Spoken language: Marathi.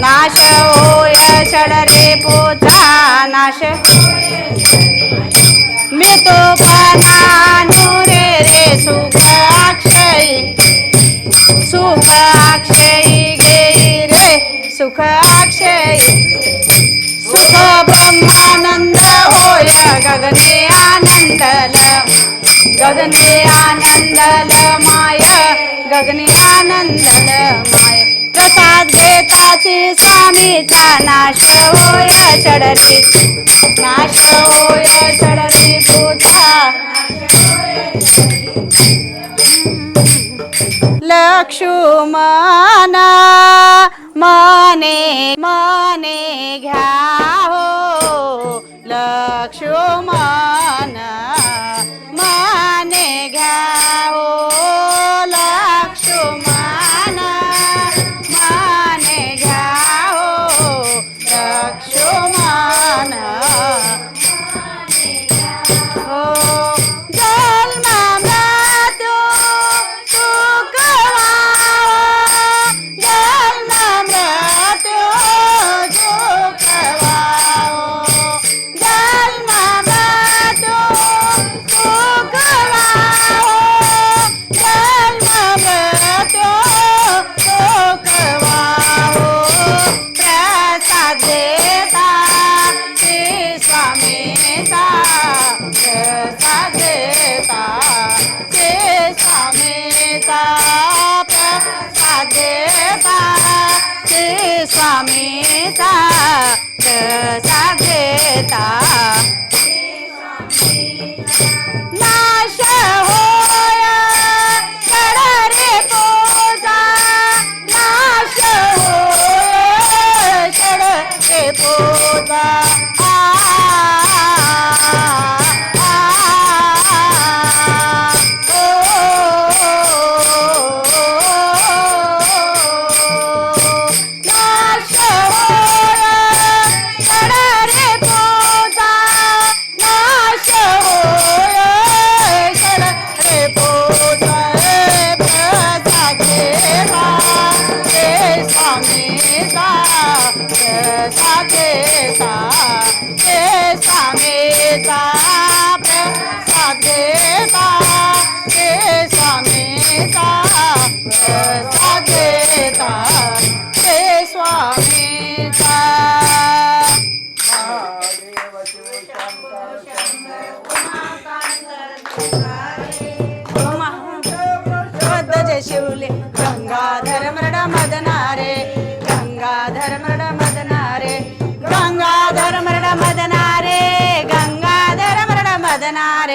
नाश होय चढरे पोचा नाश मी तो रे रे सुख अक्षयी. सुख अक्षयी गे रे सुख अक्षयी. सुख ब्रह्मानंद होय गगने आनंदल. गगने आनंदल माय गगने आनंदल माय. प्रसाद घेताची स्वामीचा नाश होय चढरी नाश होय चढरी पूजा. लक्ष्मणा मने मने घ्या. स्वामीचा प्रसाद देता. श्री स्वामीचा प्रसाद देता. श्री स्वामीचा प्रसाद देता. शिवले गंगाधर मृड मदनारे गंगाधर मृड गंगाधर